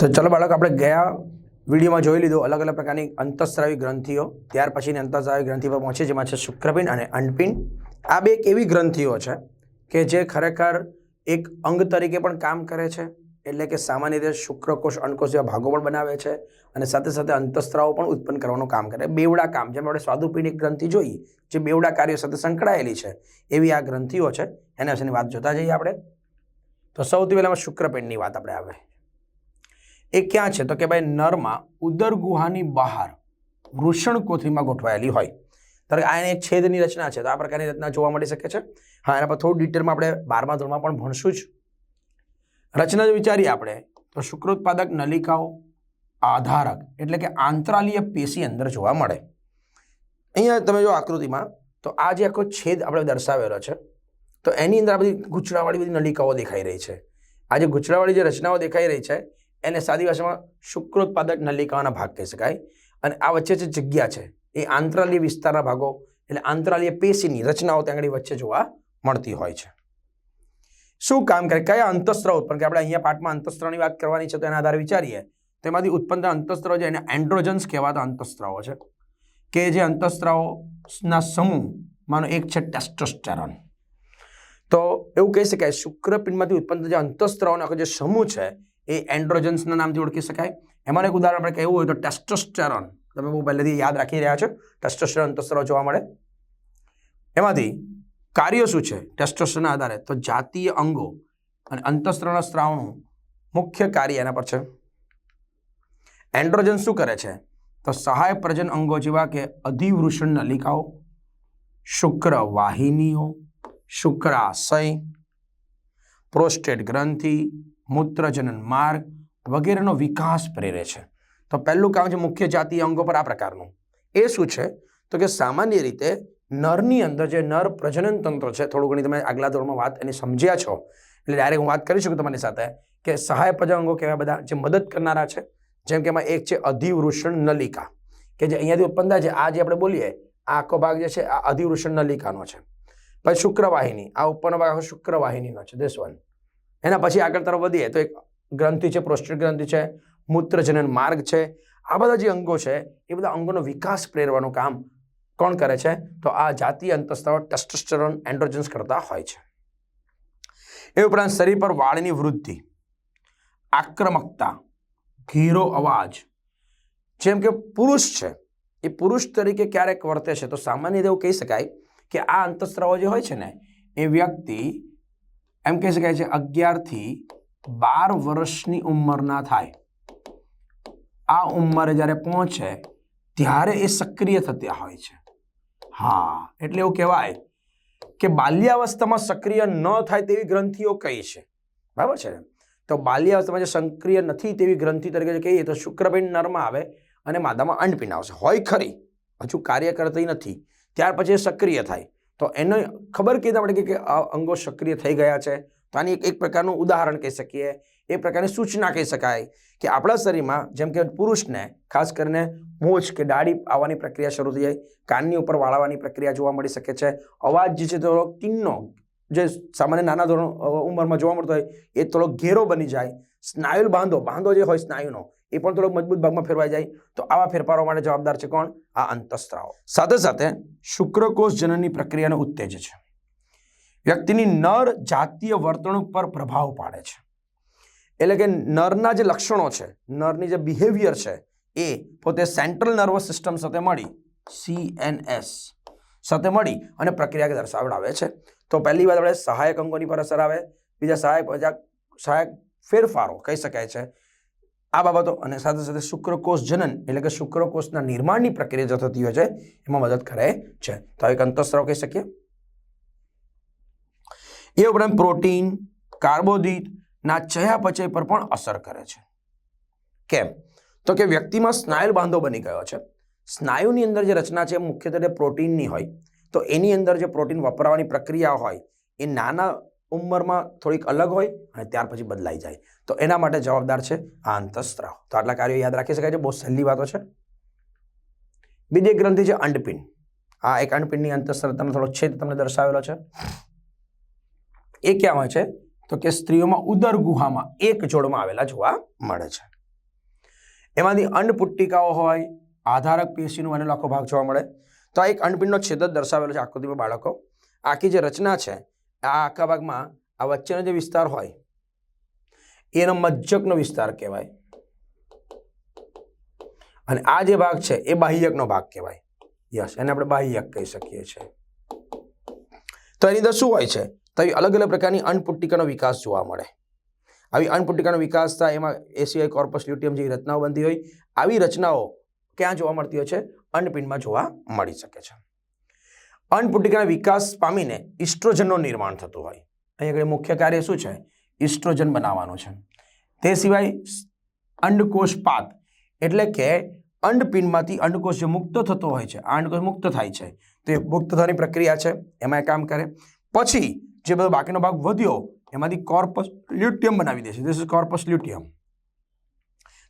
તો ચલો બાળક, આપણે ગયા વિડીયોમાં જોઈ લીધું અલગ અલગ પ્રકારની અંતઃસ્રાવી ગ્રંથિઓ. ત્યાર પછીની અંતઃસ્રાવી ગ્રંથિ પર પહોંચે જેમાં છે શુક્રપિંડ અને અંડપિંડ. આ બે એક એવી ગ્રંથિઓ છે કે જે ખરેખર એક અંગ તરીકે પણ કામ કરે છે? એટલે કે સામાન્ય રીતે શુક્રકોષ, અંડકોષ જેવા ભાગો પણ બનાવે છે અને સાથે સાથે અંતઃસ્ત્રાવો પણ ઉત્પન્ન કરવાનું કામ કરે. બેવડા કામ, જેમ આપણે સ્વાદુપિંડ ગ્રંથિ જોઈ, જે બેવડા કાર્યો સાથે સંકળાયેલી છે, એવી આ ગ્રંથિઓ છે. એના વિશેની વાત જોતા જઈએ આપણે. તો સૌથી પહેલાં શુક્રપિંડની વાત આપણે આવે. એ ક્યાં છે? તો કે ભાઈ નરમાં ઉદર ગુહાની બહાર વૃષણકોથળીમાં ગોઠવાયેલી હોય. ત્યારે આ એક છેદની રચના છે. તો આ પ્રકારની રચના જોવા મળી શકે છે. હા, એના પર થોડું ડિટેલમાં આપણે બારમા ધોરણમાં પણ ભણશું જ. રચના જો વિચારીએ આપણે, તો શુક્રોત્પાદક નલિકાઓ આધારક એટલે કે આંતરાલીય પેશી અંદર જોવા મળે. અહીંયા તમે જો આકૃતિમાં, તો આ જે આખો છેદ આપણે દર્શાવેલો છે, તો એની અંદર આ બધી ગૂંચળાવાળી બધી નલિકાઓ દેખાઈ રહી છે. આ જે ગૂંચળાવાળી જે રચનાઓ દેખાઈ રહી છે એને સાદી ભાષામાં શુક્રોત્પાદક નલિકાઓના ભાગ કહી શકાય. અને આ વચ્ચે જે જગ્યા છે, એ આંતરાલીય વિસ્તારના ભાગો એટલે આંતરાલીય પેશીની રચનાઓ ત્યાં આગળ વચ્ચે જોવા મળતી હોય છે. શું કામ કરે? કયા અંતસ્ત્રો ઉત્પન્ન કે આપણે અહીંયા પાઠમાં અંતસ્ત્રોની વાત કરવાની છે તો એના આધારે વિચારીએ તેમાંથી ઉત્પન્ન થતા અંતસ્ત્રાવ છે એને એન્ડ્રોજન્સ કહેવાતા અંતસ્ત્રાવો છે. કે જે અંતસ્ત્રાવોના સમૂહમાંનો એક છે ટેસ્ટોસ્ટેરોન તો એવું કહી શકાય શુક્રપિંડમાંથી ઉત્પન્ન જે અંતસ્ત્રાવનો આખો જે સમૂહ છે એ એન્ડ્રોજન્સના નામથી ઓળખી શકાય. એમાં એક ઉદાહરણ આપણે કહેવું હોય તો ટેસ્ટોસ્ટેરોન. તમે બહુ પહેલેથી યાદ રાખી રહ્યા છો. ટેસ્ટોસ્ટેરોન અંતસ્ત્રાવ જોવા મળે. એમાંથી કાર્યો શું છે? ટેસ્ટોસ્ટેરોનના આધારે તો જાતીય અંગો અને અંતસ્ત્રાવના સ્ત્રાવનું મુખ્ય કાર્ય એના પર છે. એન્ડ્રોજન શું કરે છે? તો સહાય પ્રજન અંગો જેવા કે અધિવૃષણ નલિકાઓ શુક્ર વાહિનીઓ શુક્રાશય, પ્રોસ્ટેટ ગ્રંથિ મૂત્રજનન માર્ગ વગેરેનો વિકાસ પ્રેરે છે. તો પહેલું કામ છે મુખ્ય જાતીય અંગો પર આ પ્રકારનું. એ શું છે? તો કે સામાન્ય રીતે નરની અંદર જે નર પ્રજનન તંત્ર છે, થોડું ઘણી તમે આગલા ધોરણમાં વાત એની સમજ્યા છો, એટલે ડાયરેક્ટ હું વાત કરી શકું તમારી સાથે કે સહાય પ્રજા અંગો કહેવાય બધા જે મદદ કરનારા છે, જેમ કે એમાં એક છે અધિવૃષણ નલિકા, કે જે અહીંયાથી ઉત્પન્ન થાય છે. આ જે આપણે બોલીએ, આ આખો ભાગ જે છે, આ અધિવૃષણ નલિકાનો છે. પછી શુક્રવાહિની, આ ઉપરનો ભાગ આખો શુક્રવાહિનીનો છે. this one. એના પછી આગળ તરફ વધીએ તો એક ગ્રંથિ છે, પ્રોસ્ટેટ ગ્રંથિ છે, મૂત્રજનન માર્ગ છે. આ બધા જે અંગો છે, એ બધા અંગોનો વિકાસ પ્રેરવાનું કામ કોણ કરે છે? તો આ જાતીય અંતસ્ત્રાવ ટેસ્ટોસ્ટેરોન એન્ડ્રોજન્સ કરતા હોય છે. એ ઉપરાંત શરીર પર વાળની વૃદ્ધિ, આક્રમકતા, ઘીરો અવાજ, જેમ કે પુરુષ છે, એ પુરુષ તરીકે ક્યારેક વર્તે છે. તો સામાન્ય રીતે એવું કહી શકાય કે આ અંતસ્ત્રાવો જે હોય છે ને, એ વ્યક્તિ એમ કહી શકાય છે અગિયારથી બાર વર્ષની ઉંમરના થાય. આ ઉંમરે જ્યારે પહોંચે, ત્યારે એ સક્રિય થતા હોય છે. હા, એટલે એવું કહેવાય કે બાલ્યાવસ્થામાં સક્રિય ન થાય તેવી ગ્રંથિઓ કઈ છે. બરાબર છે? તો બાલ્યાવસ્થામાં જે સક્રિય નથી તેવી ગ્રંથિ તરીકે કહીએ તો શુક્રપિંડ નરમાં આવે અને માદામાં અંડપિંડ આવશે. હોય ખરી, હજુ કાર્ય કરતી નથી. ત્યાર પછી સક્રિય થાય. તો એને ખબર કીધે આપણે કે- આ અંગો સક્રિય થઈ ગયા છે. તો આની એક- પ્રકારનું ઉદાહરણ કહી શકીએ. એ પ્રકારની સૂચના કહી શકાય કે આપણા શરીરમાં જેમ કે પુરુષને, ખાસ કરીને મૂછ કે દાઢી આવવાની પ્રક્રિયા શરૂ થઈ જાય. કાનની ઉપર વાળવાની પ્રક્રિયા જોવા મળી શકે છે. અવાજ જે છે થોડો કિન્નો, જે સામાન્ય નાના ધોરણ ઉંમરમાં જોવા મળતો હોય, એ થોડો ઘેરો બની જાય. સ્નાયુલ બાંધો. બાંધો જે હોય સ્નાયુનો. એ પણ થોડો મજબૂત ભાગમાં ફેરવાઈ જાય. તો આવા ફેરફારો માટે જવાબદાર છે કોણ? આ અંતસ્ત્રાવો. સાથે સાથે શુક્રકોષ જનનની પ્રક્રિયાને ઉત્તેજે છે. વ્યક્તિની નર જાતીય વર્તણૂક પર પ્રભાવ પાડે છે. એટલે કે નરના જે લક્ષણો છે, નરની જે બિહેવિયર છે, એ પોતે સેન્ટ્રલ નર્વસ સિસ્ટમ સાથે મળી સીએનએસ સાથે મળી અને પ્રક્રિયા દર્શાવડાવે છે. તો પહેલી વાત આપણે સહાયક અંગોની પર અસર આવે. બીજા સહાયક સહાયક ફેરફારો કહી શકાય છે. આ બાબતો અને સાથે સાથે શુક્રકોષ જનન એટલે કે શુક્રકોષના નિર્માણની પ્રક્રિયા જે થતી હોય છે, એમાં મદદ કરે છે. તો એક અંતસ્ત્રાવ કહી શકીએ. એ ઉપરાંત પ્રોટીન કાર્બોદિતના ચયાપચય પર પણ અસર કરે છે. કેમ? તો કે વ્યક્તિમાં સ્નાયુ બાંધો બની ગયો છે. સ્નાયુની અંદર જે રચના છે, મુખ્યત્વે પ્રોટીનની હોય. તો એની અંદર જે પ્રોટીન વપરાવાની પ્રક્રિયા હોય, એ નાના ઉંમરમાં થોડીક અલગ હોય અને ત્યાર પછી બદલાઈ જાય. તો એના માટે જવાબદાર છે આ અંતસ્ત્રાવ તો આટલા કાર્યો યાદ રાખી શકાય છે, બહુ સહેલી વાતો છે. બીજી ગ્રંથિ છે અંડપિંડ આ એક અંડપિંડની અંતસ્ત્રાવ તમને થોડો છેદ તમને દર્શાવેલો છે. એ ક્યાં હોય છે? તો કે સ્ત્રીઓમાં ઉદર ગુહામાં એક જોડમાં આવેલા જોવા મળે છે. એમાંથી અંડપુટ્ટિકાઓ હોય, આધારક પેશીનો બનેલો આખો ભાગ જોવા મળે. તો આ એક અંડપિંડનો છેદ જ દર્શાવેલો છે આકૃતિમાં બાળકો. આખી જે રચના છે આ આખા ભાગમાં આ વચ્ચેનો જે વિસ્તાર હોય, એનો મજ્જકનો વિસ્તાર કહેવાય. અને આ જે ભાગ છે, એ બાહ્યકનો ભાગ કહેવાય. યસ, એને આપણે બાહ્યક કહી શકીએ છીએ. તો એની અંદર શું હોય છે? તો આવી અલગ અલગ પ્રકારની અન્નપુટ્ટિકાનો વિકાસ જોવા મળે. આવી અન્નપુટ્ટિકાનો વિકાસ થાય, એમાં એસીઆઈ કોર્પસ લ્યુટિયમ જેવી રચનાઓ બનતી હોય, આવી રચનાઓ ક્યાં જોવા મળતી હોય છે? અન્નપિંડમાં જોવા મળી શકે છે. અન્નપુટ્ટિકાના વિકાસ પામીને ઇસ્ટ્રોજનનું નિર્માણ થતું હોય. અહીં આગળ મુખ્ય કાર્ય શું છે? ઇસ્ટ્રોજન બનાવવાનું છે. તે સિવાય અંડકોષ એટલે કે અંડપિંડમાંથી અંડકોષ જે મુક્ત થતો હોય છે, આ અંડકોષ મુક્ત થાય છે. તે મુક્ત થવાની પ્રક્રિયા છે, એમાં એ કામ કરે. પછી જે બધો બાકીનો ભાગ વધ્યો, એમાંથી કોર્પસ લ્યુટિયમ બનાવી દે છે. This is corpus luteum.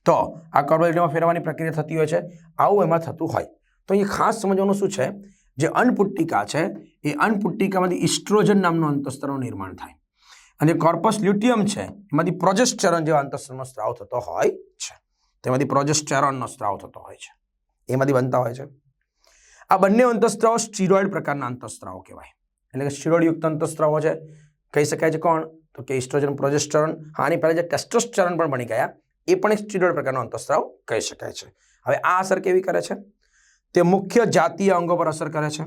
તો આ કોર્પસ લ્યુટિયમમાં ફેરવાની પ્રક્રિયા થતી હોય છે. આવું એમાં થતું હોય. તો એ ખાસ સમજવાનું શું છે? જે અન્નપુટ્ટિકા છે, એ અન્નપુટ્ટિકામાંથી ઇસ્ટ્રોજન નામનો અંતસ્તરનું નિર્માણ થાય. અને કોર્પસ લ્યુટિયમ છે, એમાંથી પ્રોજેસ્ટેરોન જેવા અંતસ્તરનો સ્ત્રાવ થતો હોય છે. તેમાંથી પ્રોજેસ્ટેરોનનો સ્ત્રાવ થતો હોય છે. એમાંથી બનતા હોય છે. આ બંને અંતસ્ત્રાવો સ્ટીરોઇડ પ્રકારના અંતસ્ત્રાવો કહેવાય. એટલે કે સ્ટીરોઇડયુક્ત અંતસ્ત્રાવો છે. કહી શકાય છે કોણ? તો કે ઇસ્ટ્રોજન, પ્રોજેસ્ટરોન આની પહેલાં જે ટેસ્ટોસ્ટેરોન પણ બની ગયા, એ પણ એક સ્ટીરોઇડ પ્રકારનો અંતસ્ત્રાવ કહી શકાય છે. હવે આ અસર કેવી કરે છે? તે મુખ્ય જાતીય અંગો પર અસર કરે છે.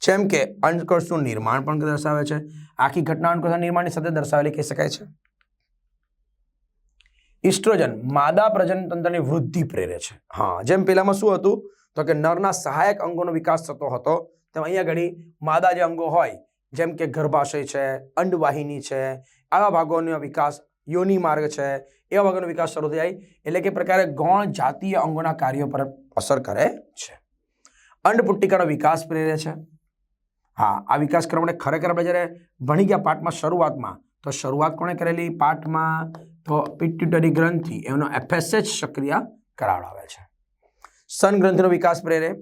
જેમ કે અંડકોષનું નિર્માણ પણ દર્શાવે છે. આખી ઘટના અંડકોષના નિર્માણની સાથે દર્શાવેલી કહી શકાય છે. ઇસ્ટ્રોજન માદા પ્રજન તંત્રની વૃદ્ધિ પ્રેરે છે. હા, જેમ પેલામાં શું હતું? તો કે નરના સહાયક અંગોનો વિકાસ થતો હતો. તેમ અહીંયા ઘડી માદા જે અંગો હોય, જેમ કે ગર્ભાશય છે, અંડવાહિની છે, આવા ભાગોનો વિકાસ યોની માર્ગ છે, એવા વગરનો વિકાસ શરૂ થઈ જાય. એટલે કે પ્રકારે ગૌણ જાતીય અંગોના કાર્યો પર અસર કરે છે. અંડપુટ્ટિકાનો વિકાસ પ્રેરે છે. હા, આ વિકાસ કરવા માટે ખરેખર આપણે જ્યારે ભણી ગયા પાઠમાં શરૂઆતમાં, તો શરૂઆત કોણે કરેલી પાઠમાં? તો પિટ્યુટરી ગ્રંથિ, એનો એફએસએચ સક્રિય કરાવડાવે છે. સન ગ્રંથિનો વિકાસ પ્રેરે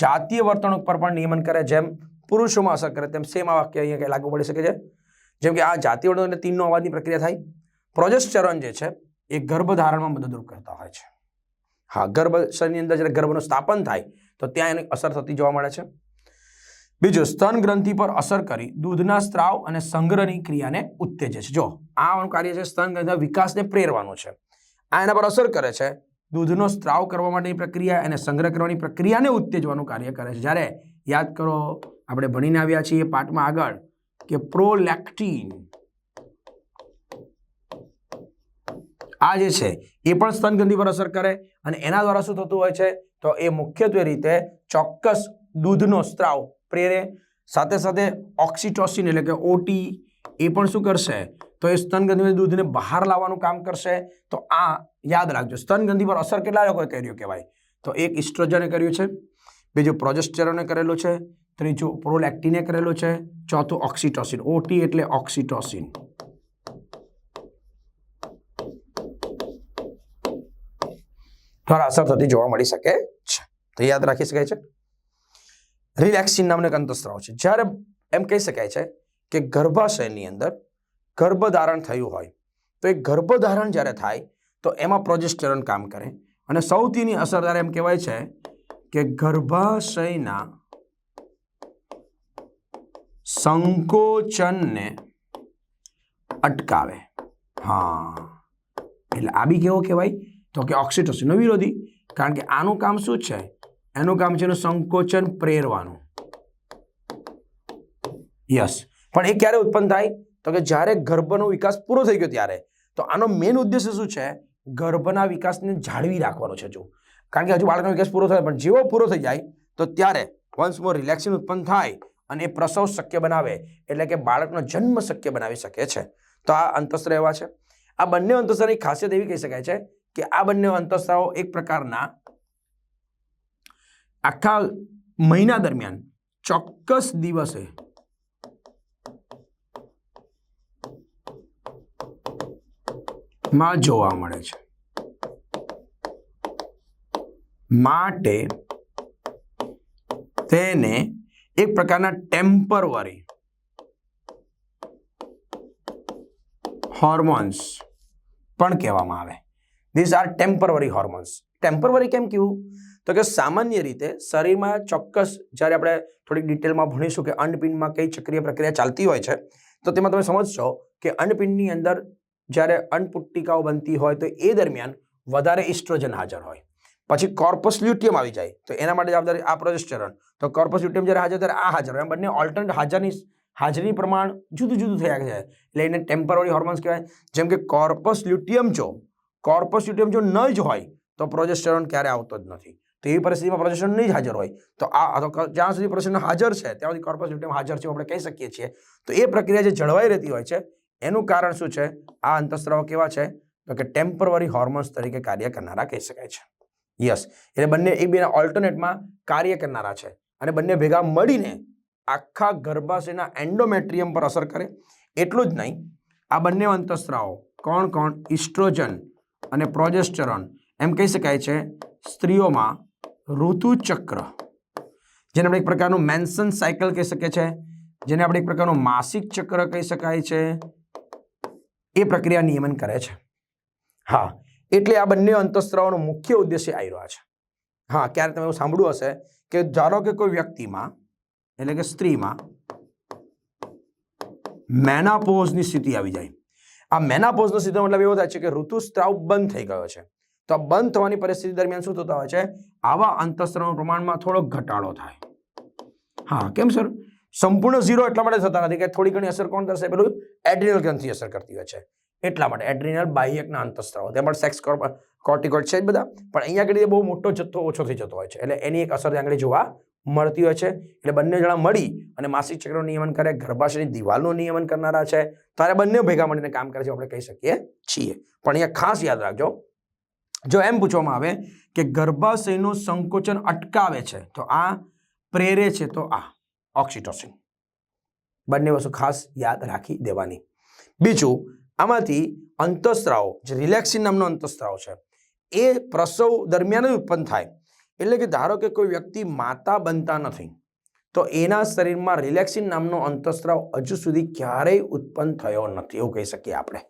જાતીય વર્તણૂક પર પણ નિયમન કરે, જેમ પુરુષોમાં અસર કરે, તેમ સેમ આ વાક્ય અહીંયા લાગુ પડી શકે છે. જેમ કે આ જાતીય અને તીનનો અવાજની પ્રક્રિયા થાય. પ્રોજેસ્ટરન જે છે, એ ગર્ભધારણમાં મદદરૂપ કરતા હોય છે. હા ગર્ભાશયની અંદર જ્યારે ગર્ભનું સ્થાપન થાય, તો ત્યાં એની અસર થતી જોવા મળે છે. બીજું સ્તન ગ્રંથિ પર અસર કરી દૂધના સ્ત્રાવ અને સંગ્રહની ક્રિયાને ઉત્તેજે છે. જો, આ કાર્ય છે સ્તન ગ્રંથિના વિકાસને પ્રેરવાનું છે. આ એના પર અસર કરે છે. દૂધનો સ્ત્રાવ કરવા માટેની પ્રક્રિયા અને સંગ્રહ કરવાની પ્રક્રિયાને ઉત્તેજવાનું કાર્ય કરે છે. જ્યારે, યાદ કરો, આપણે ભણીને આવ્યા છીએ પાઠમાં આગળ કે પ્રોલેક્ટિન. આ જે છે, એ પણ સ્તનગ્રંથિ પર અસર કરે અને એના દ્વારા શું થતું હોય છે? તો એ મુખ્યત્વે રીતે ચોક્કસ દૂધનો સ્ત્રાવ પ્રેરે, સાથે સાથે ઓક્સિટોસિન એટલે કે ઓટી એ પણ શું કરશે? તો એ સ્તનગ્રંથિમાંથી દૂધને બહાર લાવવાનું કામ કરશે. તો આ યાદ રાખજો સ્તનગ્રંથિ પર અસર કેટલા લોકોએ કર્યું કહેવાય? તો એક ઇસ્ટ્રોજને કર્યું છે, બીજું પ્રોજેસ્ટેરોને કરેલું છે ત્રીજું પ્રોલેક્ટિને કરેલો છે. ચોથું ઓક્સિટોસિન, ઓટી એટલે ઓક્સિટોસિન. દ્વારા અસર થતી જોવા મળી શકે છે. તો યાદ રાખી શકાય છે. રિલેક્સિન નામનો એક અંતસ્ત્રાવ છે. જ્યારે એમ કહી શકાય છે કે ગર્ભાશયની અંદર ગર્ભધારણ થયું હોય, તો એ ગર્ભધારણ જ્યારે થાય, તો એમાં પ્રોજેસ્ટરન કામ કરે. અને સૌથીની અસરદાર એમ કહેવાય છે કે ગર્ભાશયના સંકોચનને અટકાવે. હા. એટલે આ બી કેવો કહેવાય? તો કે ઓક્સિટોસિનનો વિરોધી. કારણ કે આનું કામ શું છે? એનું કામ છે એનું સંકોચન પ્રેરવાનું. યસ. પણ એ ક્યારે ઉત્પન્ન થાય? તો કે જ્યારે ગર્ભનો વિકાસ પૂરો થઈ ગયો ત્યારે. તો આનો મેઇન ઉદ્દેશ્ય શું છે? ગર્ભના વિકાસને જાળવી રાખવાનો છે જો કારણ કે હજુ બાળકનો વિકાસ પૂરો થાય, પણ જેવો પૂરો થઈ જાય, તો ત્યારે વન્સ મોર રિલેક્સિન ઉત્પન્ન થાય અને એ પ્રસવ શક્ય બનાવે એટલે કે બાળકનો જન્મ શક્ય બનાવી શકે છે. તો આ અંતસ્ત્ર એવા છે. આ બંને અંતસ્ત્રની ખાસિયત એવી કહી શકાય છે કે આ બંને અંતસ્ત્રાઓ એક પ્રકારના આખા મહિના દરમિયાન ચોક્કસ દિવસે માં જોવા મળે છે. માટે તેને એક પ્રકારના ટેમ્પરવરી. હોર્મોન્સ પણ કહેવામાં આવે. These are temporary hormones temporary કેમ કહેવું તો કે સામાન્ય રીતે શરીરમાં ચોક્કસ જ્યારે આપણે થોડીક ડિટેલમાં ભણીશું કે અંડપિંડમાં કઈ ચક્રીય પ્રક્રિયા ચાલતી હોય છે, તો તેમાં તમે સમજશો કે અંડપિંડની અંદર જ્યારે અન્નપુટ્ટિકાઓ બનતી હોય તો એ દરમિયાન વધારે ઇસ્ટ્રોજન હાજર હોય. પછી કોર્પસ લ્યુટિયમ આવી જાય. તો એના માટે જવાબદારી આ પ્રોજેસ્ટરન તો કોર્પસ લ્યુટિયમ જ્યારે હાજર, ત્યારે આ હાજર. એમ બંને ઓલ્ટરનેટ હાજરની, હાજરી પ્રમાણ જુદું જુદું થયા છે. એટલે એને ટેમ્પરરી હોર્મોન્સ કહેવાય. જેમ કે કોર્પસ લ્યુટિયમ જો કોર્પસ લ્યુટિયમ જો ન જ હોય, તો પ્રોજેસ્ટરન ક્યારે આવતો જ નથી. તો એવી પરિસ્થિતિમાં પ્રોજેસ્ટેરોન નહીં જ હાજર હોય. તો આ જ્યાં સુધી પ્રોજેસ્ટેરોન હાજર છે, ત્યાં સુધી કોર્પસ લ્યુટિયમ હાજર છે, આપણે કહી શકીએ છીએ. તો એ પ્રક્રિયા જે જળવાઈ રહેતી હોય છે, એનું કારણ શું છે? આ અંતસ્ત્રાવો કેવા છે? તો કે ટેમ્પરરી હોર્મોન્સ તરીકે કાર્ય કરનારા કહી શકાય છે. યસ. એટલે બંને એકબીજાના ઓલ્ટરનેટમાં કાર્ય કરનારા છે. અને બંને ભેગા મળીને આખા ગર્ભાશયના એન્ડોમેટ્રિયમ પર અસર કરે. એટલું જ નહીં, આ બંને અંતસ્ત્રાવો, કોણ કોણ ઇસ્ટ્રોજન અને પ્રોજેસ્ટરોન એમ કહી શકાય છે, સ્ત્રીઓમાં ઋતુચક્ર, જેને આપણે એક પ્રકારનું મેન્સન સાયકલ કહી શકીએ છે જેને આપણે એક પ્રકારનું માસિક ચક્ર કહી શકાય છે. એ પ્રક્રિયા નિયમન કરે છે. હા એટલે આ બંને અંતઃસ્ત્રાવનો મુખ્ય ઉદ્દેશ્ય આવી રહ્યા છે. હા, ક્યારે તમે એવું સાંભળ્યું હશે કે ધારો કે કોઈ વ્યક્તિમાં, એટલે કે સ્ત્રીમાં મેનાપોઝની સ્થિતિ આવી જાય. આ મેનાપોઝની સ્થિતિનો મતલબ એવો થાય છે કે ઋતુસ્ત્રાવ બંધ થઈ ગયો છે. તો આ બંધ થવાની પરિસ્થિતિ દરમિયાન શું થતા હોય છે? આવા અંતસ્ત્રાવના પ્રમાણમાં થોડો ઘટાડો થાય. હા, કેમ સર? સંપૂર્ણ ઝીરો એટલા માટે થતા નથી કે થોડી ઘણી અસર કોણ કરશે? પેલું એડ્રિનલ ગ્રંથિ અસર કરતી હોય છે. એટલા માટે. એડ્રિનલ બાહ્યકના અંતસ્ત્રાવો. તેમાં સેક્સ કોર્ટિકોઇડ છે જ બધા. પણ અહીંયા આગળ બહુ મોટો જથ્થો ઓછો થઈ જતો હોય છે. એટલે એની એક અસર ત્યાં આગળ જોવા મળતી હોય છે. એટલે બંને જણા મળી અને માસિક ચક્રનું નિયમન કરે, ગર્ભાશયની દિવાલનું નિયમન કરનારા છે. ત્યારે બંને ભેગા મળીને કામ કરે છે આપણે કહી શકીએ છીએ. પણ અહીંયા ખાસ યાદ રાખજો, જો એમ પૂછવામાં આવે કે ગર્ભાશયનું સંકોચન અટકાવે છે, તો આ પ્રેરે છે તો આ ઓક્સિટોસિન. બંને વસ્તુ ખાસ યાદ રાખી દેવાની. બીજું આમાંથી અંતઃસ્ત્રાવ, જે રિલેક્સિન નામનો અંતસ્ત્રાવ છે, એ પ્રસવ દરમિયાન ઉત્પન્ન થાય. એટલે કે ધારો કે કોઈ વ્યક્તિ માતા બનતા નથી, તો એના શરીરમાં રિલેક્સિન નામનો અંતસ્ત્રાવ હજુ સુધી ક્યારેય ઉત્પન્ન થયો નથી એવું કહી શકીએ આપણે.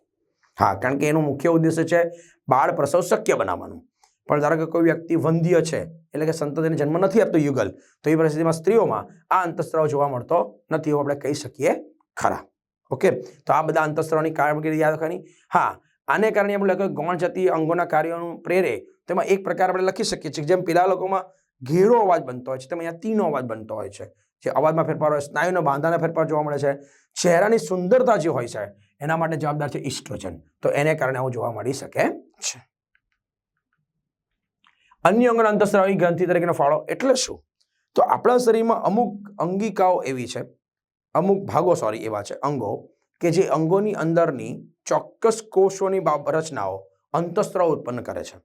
હા, કારણ કે એનો મુખ્ય ઉદ્દેશ્ય છે બાળ પ્રસવ શક્ય બનાવવાનું. પણ ધારો કે કોઈ વ્યક્તિ વંધ્ય છે, એટલે કે સંતતિને જન્મ નથી આપતો યુગલ, તો એ પરિસ્થિતિમાં સ્ત્રીઓમાં આ અંતસ્ત્રાવ જોવા મળતો નથી એવું આપણે કહી શકીએ ખરા. ઓકે? તો આ બધા અંતસ્ત્રાવની કામગીરી યાદ રાખવાની. હા, આને કારણે આપણે લખ્યું ગૌણ જતી અંગોના કાર્યોનું પ્રેરે. તેમાં એક પ્રકાર આપણે લખી શકીએ છીએ, જેમ પેલા લોકોમાં ઘેરો અવાજ બનતો હોય છે, તેમાં અહીંયા તીનો અવાજ બનતો હોય છે. જે અવાજમાં ફેરફાર હોય, સ્નાયુનો બાંધાના ફેરફાર જોવા મળે છે, ચહેરાની સુંદરતા જે હોય છે, એના માટે જવાબદાર છે ઇસ્ટ્રોજન. તો એને કારણે આવું જોવા મળી શકે છે. અન્ય અંગોના અંતસ્ત્રાવી ગ્રંથિ તરીકેનો ફાળો એટલે શું? તો આપણા શરીરમાં અમુક અંગિકાઓ એવી છે અમુક ભાગો સોરી એવા છે, અંગો કે જે અંગોની અંદરની ચોક્કસ કોષોની રચનાઓ અંતસ્ત્રાવ ઉત્પન્ન કરે છે.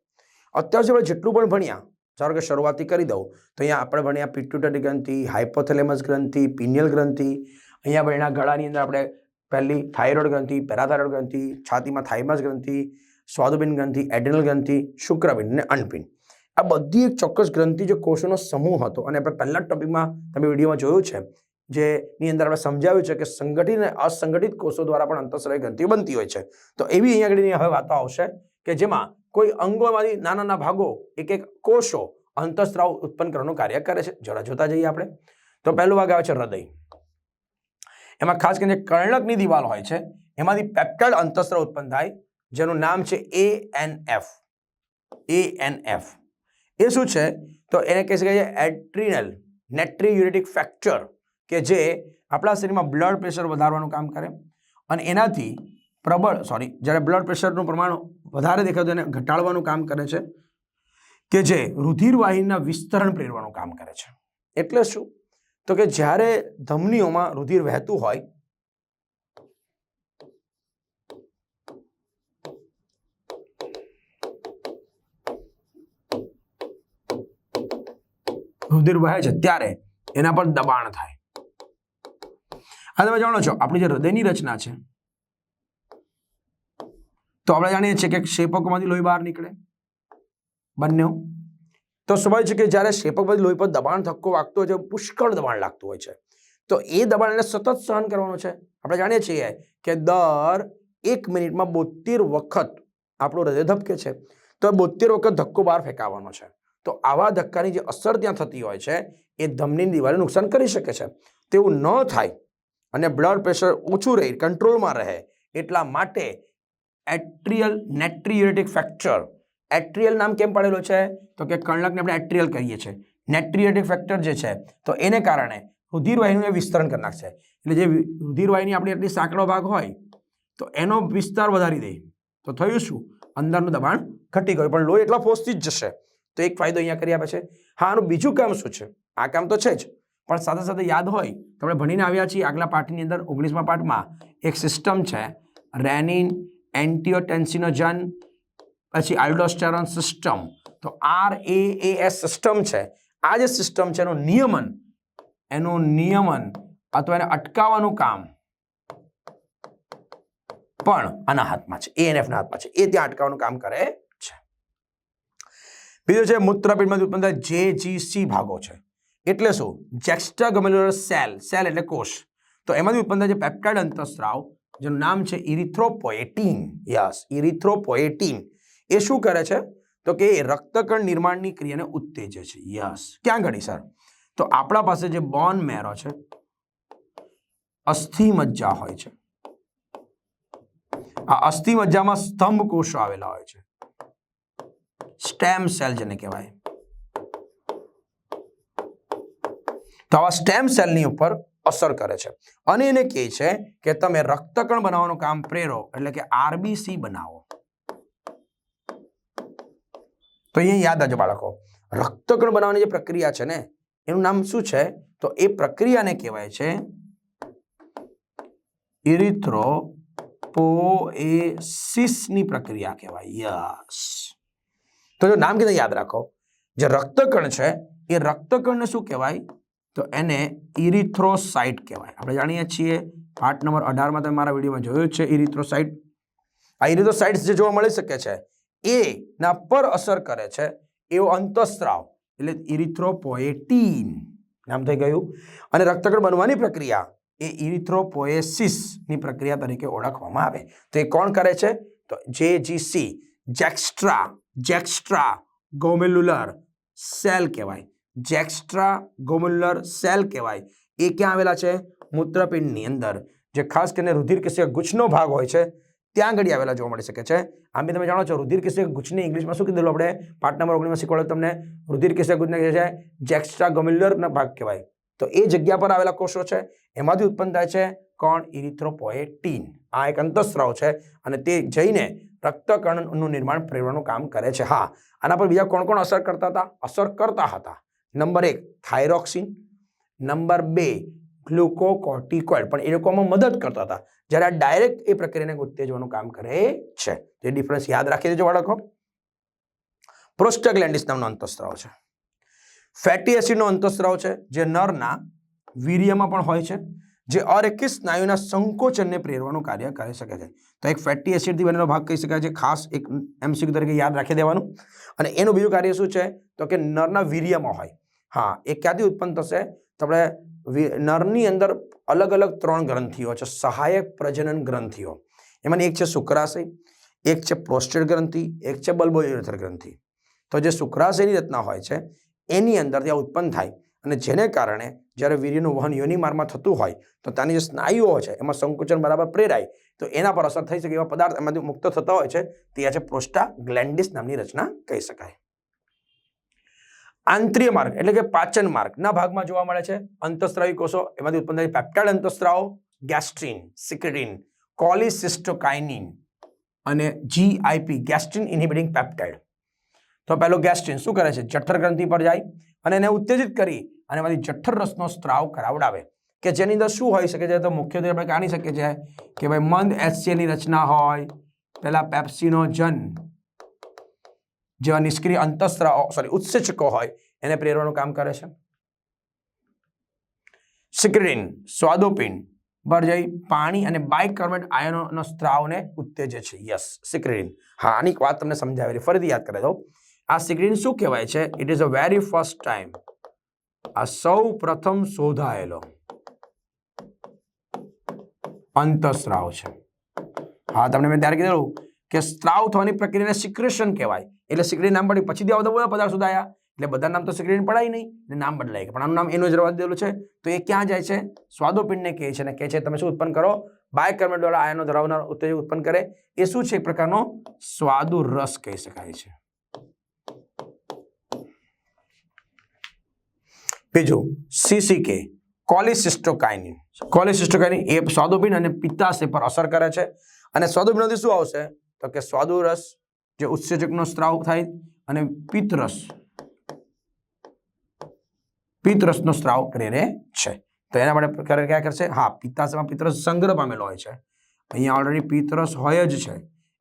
અત્યાર સુધી જેટલું પણ ભણ્યા, ધારો કે શરૂઆતી કરી દઉં, તો અહીંયા આપણે ભણ્યા પિટ્યુટરી ગ્રંથિ હાઇપોથેલેમસ ગ્રંથિ, પિનિયલ ગ્રંથિ, અહીંયા ભણ્યા ગળાની અંદર આપણે પહેલી થાઇરોઇડ ગ્રંથિ પેરાથાઇરોઇડ ગ્રંથિ, છાતીમાં થાઇમસ ગ્રંથિ સ્વાદુપિંડ ગ્રંથિ એડ્રિનલ ગ્રંથિ શુક્રપિંડ અને અનપિન આ બધી એક ચોક્કસ ગ્રંથિ જે કોષોનો સમૂહ હતો, અને આપણે પહેલા ટોપિકમાં તમે વિડીયોમાં જોયું છે જેની અંદર આપણે સમજાવ્યું છે કે સંગઠિત અને અસંગઠિત કોષો દ્વારા પણ અંતઃસ્રાવી ગ્રંથિઓ બનતી હોય છે. તો એવી અહીંયા આગળની હવે વાતો આવશે કે જેમાં કોઈ અંગોમાંથી નાના નાના ભાગો, એક એક કોષો અંતઃસ્રાવ ઉત્પન્ન કરવાનું કાર્ય કરે છે. જરા જોતા જઈએ આપણે. તો પહેલો ભાગ આવે છે હૃદય. એમાં ખાસ કરીને કર્ણકની દિવાલ હોય છે. એમાંથી પેપ્ટાઇડ અંતઃસ્રાવ ઉત્પન્ન થાય, જેનું નામ છે A N F A N F એ શું છે? તો એને કહી શકાય છે એટ્રિનલ નેટ્રી યુરિટિક ફેક્ટર કે જે આપણા શરીરમાં બ્લડ પ્રેશર વધારવાનું કામ કરે અને એનાથી પ્રબળ સોરી જ્યારે બ્લડ પ્રેશરનું પ્રમાણ વધારે દેખાય એને ઘટાડવાનું કામ કરે છે કે જે રુધિરવાહિનીના વિસ્તરણ પ્રેરવાનું કામ કરે છે. એટલે શું? તો કે જ્યારે ધમનીઓમાં રુધિર વહેતું હોય રુધિર વહે છે, ત્યારે એના પર દબાણ થાય. આ તમે જાણો છો, આપણી જે હૃદયની રચના છે. તો આપણે જાણીએ છીએ કે શેપકોમાંથી લોહી બહાર નીકળે. બંને તો સ્વાભાવિક છે કે જ્યારે શેપકમાંથી લોહી પર દબાણ ધક્કો વાગતો હોય છે, પુષ્કળ દબાણ લાગતું હોય છે. તો એ દબાણ એને સતત સહન કરવાનું છે. આપણે જાણીએ છીએ કે દર એક મિનિટમાં બોતેર વખત આપણું હૃદય ધબકે છે. તો બોતેર વખત ધક્કો બહાર ફેંકાવાનો છે. તો આવા ધક્કાની જે અસર ત્યાં થતી હોય છે, એ ધમની દિવાલને નુકસાન કરી શકે છે. તેવું ન થાય અને બ્લડ પ્રેશર ઓછું રહે કંટ્રોલમાં રહે, એટલા માટે એટ્રિયલ નેટ્રિયુરેટિક ફ્રેક્ચર એટ્રિયલ નામ કેમ પડેલો છે? તો કે કર્ણકને આપણે એટ્રિયલ કહીએ છીએ. નેટ્રિયુરેટિક ફ્રેક્ચર જે છે, તો એને કારણે રુધિરવાહિનીનું એ વિસ્તરણ કરી નાખશે. એટલે જે રુધિરવાહિની આપણી એટલી સાંકડો ભાગ હોય, તો એનો વિસ્તાર વધારી દે. તો થયું શું? અંદરનું દબાણ ઘટી ગયું. પણ લોહી એટલા ફોર્સથી જ જશે. તો એક ફાયદો અહીંયા કરી આપે છે. હા, આનું બીજું કામ શું છે? આ કામ તો છે જ. પણ સાથે સાથે યાદ હોય તો આપણે ભણીને આવ્યા છીએ આગલા પાઠની અંદર, ઓગણીસમા પાઠમાં. એક સિસ્ટમ છે, રેનિન એન્ટીઓટેન્સિનોજન પછી આલ્ડોસ્ટેરોન સિસ્ટમ તો આર એ એસ સિસ્ટમ છે. આ જે સિસ્ટમ છે, એનું નિયમન એનું નિયમન અથવા એને અટકાવવાનું કામ પણ આના હાથમાં છે. એએનએફના હાથમાં છે. એ ત્યાં અટકાવવાનું કામ કરે છે. બીજું છે મૂત્રપિંડમાંથી ઉત્પન્ન થાય જે જી સી ભાગો છે. એટલે શું? જેક્સ્ટ્રા ગમેલ્યુલર સેલ સેલ એટલે કોષ. તો એમાંથી ઉત્પન્ન થાય છે પેપ્ટાઇડ અંતઃસ્રાવ જેનું નામ છે ઇરિથ્રોપોએટીન યસ ઇરિથ્રોપોએટીન એ શું કરે છે? તો કે રક્તકણ નિર્માણની ક્રિયાને ઉત્તેજે છે. યસ ક્યાં ઘડી સર તો આપણા પાસે જે બોન મેરો છે અસ્થિ મજ્જા હોય છે. આ અસ્થિ મજ્જામાં સ્તંભ કોષો આવેલા હોય છે. સ્ટેમ સેલ જેને કહેવાય. તો આવા સ્ટેમ સેલની ઉપર અસર કરે છે. અને એને કહે છે કે તમે રક્તકણ બનાવવાનું કામ પ્રેરો, એટલે કે આરબીસી બનાવો. તો અહીંયા યાદ આવજો બાળકો, રક્તકણ બનાવવાની જે પ્રક્રિયા છે ને, એનું નામ શું છે? તો એ પ્રક્રિયાને કહેવાય છે ઇરિથ્રો પોએસિસની પ્રક્રિયા કહેવાય. યસ. તો જો નામ કીધું યાદ રાખો, જે રક્તકણ છે, એ રક્તકણને શું કહેવાય? તો એને ઇરિથ્રોસાઇટ કહેવાય. આપણે જાણીએ છીએ પાર્ટ નંબર અઢારમાં તમે મારા વિડીયોમાં જોયું છે ઇરિથ્રોસાઇટ આ ઇરિથ્રોસાઇટ્સ જે જોવા મળી શકે છે, એ ના પર અસર કરે છે, એવો અંતઃસ્ત્રાવ, એટલે ઇરિથ્રોપોએટીન નામ થઈ ગયું. અને રક્તકણ બનવાની પ્રક્રિયા એ ઇરિથ્રોપોએસિસની પ્રક્રિયા તરીકે ઓળખવામાં આવે. તો એ કોણ કરે છે? તો જે જી સી જેક્સ્ટ્રા જેક્સ્ટ્રા ગોમેલ્યુલર સેલ કહેવાય. જેક્સ્ટ્રા ગોમેલ્યુલર સેલ કહેવાય. એ ક્યાં આવેલા છે? મૂત્રપિંડની અંદર. જે ખાસ કરીને રુધિર કેશિકા ગુચ્છનો ભાગ હોય છે, ત્યાં આગળ આવેલા જોવા મળી શકે છે. આમ તમે જાણો છો રુધિર કેશિકા ગુચ્છને ઇંગ્લિશમાં શું કીધેલું આપણે? પાર્ટ નંબર ઓગણીમાં શીખવાડ્યું તમને. રુધિર કેશિકા ગુચ્છને કહે છે, જેક્સ્ટ્રા ગોમ્યુલરના ભાગ કહેવાય. તો એ જગ્યા પર આવેલા કોષો છે. એમાંથી ઉત્પન્ન થાય છે કોણ? ઇરિથ્રોપોએટીન. આ એક અંતઃસ્ત્રાવ છે અને તે જઈને રક્તકણનું નિર્માણ પ્રેરવાનું કામ કરે છે. હા, આના પર બીજા કોણ કોણ અસર કરતા હતા? અસર કરતા હતા. નંબર એક, થાઇરોક્સિન. નંબર બે, ગ્લુકોકોર્ટિકોઇડ. પણ એ લોકોમાં મદદ કરતા હતા. જ્યારે આ ડાયરેક્ટ એ પ્રક્રિયાને ઉત્તેજવાનું કામ કરે છે. તે ડિફરન્સ યાદ રાખી દેજો બાળકો. પ્રોસ્ટાગ્લેન્ડિસ નામનો અંતસ્ત્રાવ છે. ફેટી એસિડનો અંતસ્ત્રાવ છે, જે નરના વીર્યમાં પણ હોય છે, જે અરેકી સ્નાયુના સંકોચનને પ્રેરવાનું કાર્ય કરી શકે છે. તો એક ફેટી એસિડથી બનેલો ભાગ કહી શકાય છે. ખાસ એક એમસીક્યુ તરીકે યાદ રાખી દેવાનું. અને એનું બીજું કાર્ય શું છે? તો કે નરના વીર્યમાં હોય. હા, એ ક્યાંથી ઉત્પન્ન થશે? આપણે નરની અંદર અલગ અલગ ત્રણ ગ્રંથિઓ છે, સહાયક પ્રજનન ગ્રંથિઓ. એમાંની એક છે શુક્રાશય, એક છે પ્રોસ્ટેટ ગ્રંથિ, એક છે બલ્બોયુરેથર ગ્રંથિ. તો જે શુક્રાશયની રચના હોય છે, એની અંદર ત્યાં ઉત્પન્ન થાય અને જેને કારણે જ્યારે વીર્યનું વહન યોનિમાર્ગમાં થતું હોય, તો ત્યાંની જે સ્નાયુઓ છે, એમાં સંકુચન બરાબર પ્રેરાય, તો એના પર અસર થઈ શકે એવા પદાર્થ એમાંથી મુક્ત થતા હોય છે, તે આ છે પ્રોસ્ટા ગ્લેન્ડિસ નામની રચના કહી શકાય. આંતરીય માર્ગ, એટલે કે પાચન માર્ગના ભાગમાં જોવા મળે છે. અંતસ્ત્રાવી કોષો, એમાંથી ઉત્પન્ન થાય પેપ્ટાઇડ અંતસ્ત્રાવો, ગેસ્ટ્રીન, સિક્રેટિન, કોલિસિસ્ટોકાઇનિન અને જીઆઈપી ગેસ્ટ્રીન ઇન્હિબિટિંગ પેપ્ટાઇડ તો પહેલો ગેસ્ટ્રીન શું કરે છે? જઠર ગ્રંથિ પર જાય અને એને ઉત્તેજિત કરી અને એમાંથી જઠર રસનો સ્ત્રાવ કરાવડાવે. કે જેની અંદર શું હોઈ શકે છે? તો મુખ્યત્વે આપણે જાણી શકીએ છીએ કે ભાઈ મંદ HCl રચના હોય પેલા પેપ્સિનોજન જેવા નિષ્ક્રિય અંતઃસ્ત્રાવ સોરી ઉત્સેચકો હોય, એને પ્રેરવાનું કામ કરે છે. સિક્રિન સ્વાદોપિન જઈ પાણી અને બાયકાર્બોનેટ આયનોનો સ્ત્રાવને ઉત્તેજે છે. યસ સિક્રિન હા, આની વાત તમને સમજાવેલી. ફરીથી યાદ કરી દઉં આ સિક્રિન શું કહેવાય છે? It is a very first time આ સૌ પ્રથમ શોધાયેલો અંતસ્ત્રાવ છે. હા, તમને મેં ત્યારે કીધેલું કે સ્ત્રાવ થવાની પ્રક્રિયાને સિક્રેશન કહેવાય. એટલે સિક્રેટ નામ પડી પછી દેવા બધા પદાર્થ સુધાયા એટલે બધા નામ તો સિક્રેટ પડાય નહીં ને નામ બદલાય. પણ આનું નામ એનું જ રવા દેલું છે. તો એ ક્યાં જાય છે? સ્વાદોપિંડને કહે છે અને કહે છે, તમે શું ઉત્પન્ન કરો? બાયકર્મેટ દ્વારા આયનો ધરાવનાર ઉત્તેજક ઉત્પન્ન કરે. એ શું છે? એક પ્રકારનો સ્વાદુ રસ કહી શકાય છે. બીજું સીસીકે કોલિસિસ્ટોકાઇનિન કોલિસિસ્ટોકાઇનિન એ સ્વાદુપિંડ અને પિત્તાશય પર અસર કરે છે. અને સ્વાદુપિંડથી શું આવશે? તો કે સ્વાદુ રસ જે ઉત્સેચકનો સ્ત્રાવ થાય, અને પિત્તરસ પિત્તરસનો સ્ત્રાવ પ્રેરે છે. તો એના માટે ક્યારે ક્યાં કરશે? હા, પિત્તાશયમાં પિત્તરસ સંગ્રહ પામેલો હોય છે. અહીંયા ઓલરેડી પિત્તરસ હોય જ છે.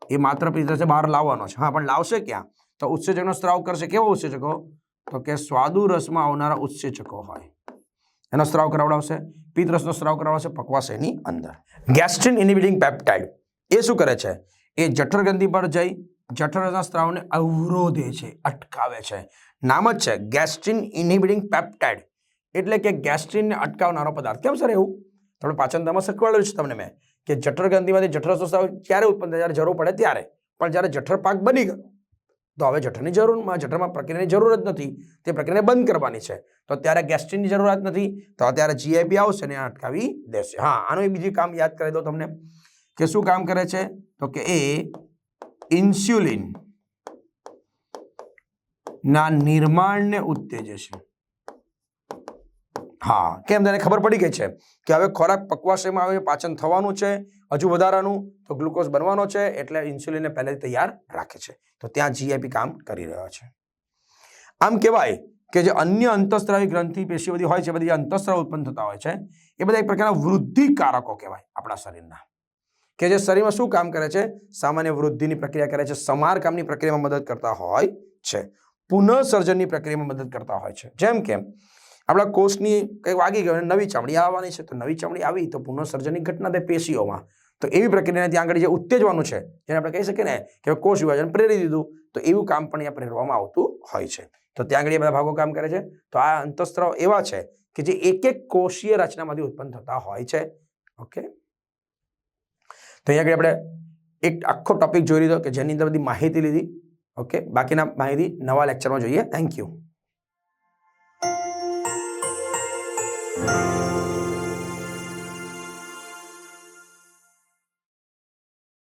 એ માત્ર પિત્તરસે બહાર લાવવાનો છે. હા, પણ લાવશે ક્યાં? તો ઉત્સેચકનો સ્ત્રાવ કરશે. કેવો ઉત્સેચકો તો કે સ્વાદુ રસમાં આવનારા ઉત્સેચકો હોય. એનો સ્ત્રાવ કરાવડાવશે. પિત્તરસનો સ્ત્રાવ કરાવડાવશે પકવાશયની અંદર. ગેસ્ટ્રિન ઇનિબિટિંગ પેપ્ટાઇડ. એ શું કરે છે? એ જઠરગ્રંથિ પર જઈ જઠરના સ્ત્રાવને અવરોધે છે, અટકાવે છે. નામ જ છે ગેસ્ટ્રિન ઇનિબિટિંગ પેપ્ટાઇડ. એટલે કે ગેસ્ટ્રિનને અટકાવનારો પદાર્થ. કેમ સર એવું? તમને પાચનતામાં તમે શીખવાડ્યું છે તમને મેં કે જઠરગ્રંથિમાંથી જઠરનો સ્ત્રાવ ક્યારે ઉત્પન્ન થાય જ્યારે જરૂર પડે ત્યારે. પણ જ્યારે જઠર પાક બની ગયો, તો હવે જઠરની જરૂર જઠરમાં પ્રક્રિયાની જરૂર જ નથી. તે પ્રક્રિયાને બંધ કરવાની છે. તો ત્યારે ગેસ્ટ્રિનની જરૂરિયાત નથી. તો અત્યારે જીઆઈપી આવશે ને અટકાવી દેશે. હા, આનું એ બીજું કામ યાદ કરી દો તમને કે શું કામ કરે છે? તો કે એ ઇન્સ્યુલિન ના નિર્માણને ઉત્તેજે છે. હા, કેમ તને ખબર પડી ગઈ છે કે હવે ખોરાક પકવાશયમાં આવે પાચન થવાનું છે, હજુ વધારાનું, તો ગ્લુકોઝ બનવાનો છે, એટલે ઇન્સ્યુલિનને પહેલેથી તૈયાર રાખે છે. તો ત્યાં જીઆઈપી કામ કરી રહ્યો છે. આમ કહેવાય કે જે અન્ય અંતસ્ત્રાવી ગ્રંથિ, પેશી બધી હોય છે, બધી અંતસ્ત્રાવ ઉત્પન્ન થતા હોય છે, એ બધા એક પ્રકારના વૃદ્ધિકારકો કહેવાય આપણા શરીરના. કે જે શરીરમાં શું કામ કરે છે? સામાન્ય વૃદ્ધિની પ્રક્રિયા કરે છે. સમારકામની પ્રક્રિયામાં મદદ કરતા હોય છે. પુનઃસર્જનની પ્રક્રિયામાં મદદ કરતા હોય છે. જેમ કે આપણા કોષની કંઈક વાગી ગયો નવી ચામડી આવવાની છે. તો નવી ચામડી આવી તો પુનઃસર્જનની ઘટના થાય પેશીઓમાં. તો એવી પ્રક્રિયાને ત્યાં આગળ જે ઉત્તેજવાનું છે, જેને આપણે કહી શકીએ ને કે કોષ વિભાજન પ્રેરી દીધું, તો એવું કામ પણ અહીંયા પ્રેરવામાં આવતું હોય છે. તો ત્યાં આગળ એ બધા ભાગો કામ કરે છે. તો આ અંતસ્ત્રાવ એવા છે કે જે એક એક કોષીય રચનામાંથી ઉત્પન્ન થતા હોય છે. ઓકે? તો અહીંયા આગળ આપણે એક આખો ટોપિક જોઈ લીધો કે જેની અંદર બધી માહિતી લીધી. ઓકે બાકીના માહિતી નવા લેક્ચરમાં જોઈએ. Thank you